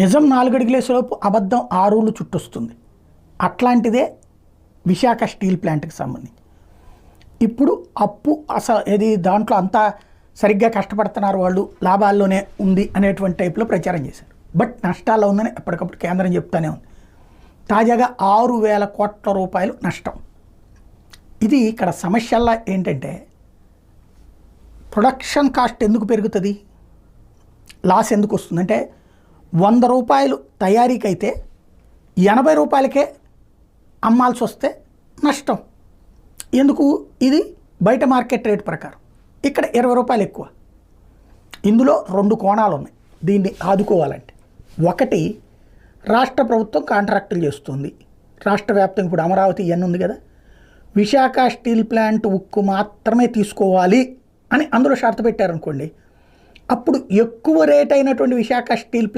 నిజం నాలుగడుగులేసేలోపు అబద్ధం ఆరులు చుట్టొస్తుంది. అట్లాంటిదే విశాఖ స్టీల్ ప్లాంట్కి సంబంధించి. ఇప్పుడు అప్పు అసలు ఏది దాంట్లో అంతా సరిగ్గా కష్టపడుతున్నారు వాళ్ళు లాభాల్లోనే ఉంది అనేటువంటి టైప్లో ప్రచారం చేశారు. బట్ నష్టాల్లో ఉందని ఎప్పటికప్పుడు కేంద్రం చెప్తానే ఉంది. తాజాగా ఆరు వేల కోట్ల రూపాయలు నష్టం. ఇది ఇక్కడ సమస్యల్లా ఏంటంటే ప్రొడక్షన్ కాస్ట్ ఎందుకు పెరుగుతుంది? లాస్ ఎందుకు వస్తుంది అంటే వంద రూపాయలు తయారీకైతే ఎనభై రూపాయలకే అమ్మాల్సి వస్తే నష్టం. ఎందుకు? ఇది బయట మార్కెట్ రేట్ ప్రకారం. ఇక్కడ ఇరవై రూపాయలు ఎక్కువ. ఇందులో రెండు కోణాలు ఉన్నాయి దీన్ని ఆదుకోవాలంటే. ఒకటి రాష్ట్ర ప్రభుత్వం కాంట్రాక్టులు చేస్తుంది. రాష్ట్ర వ్యాప్తంగా ఇప్పుడు అమరావతి ఇవన్నీ ఉంది కదా. విశాఖ స్టీల్ ప్లాంట్ ఉక్కు మాత్రమే తీసుకోవాలి అని అందులో షరతు పెట్టారనుకోండి అప్పుడు ఎక్కువ రేట్ అయినటువంటి విశాఖ స్టీల్ ప్లాంట్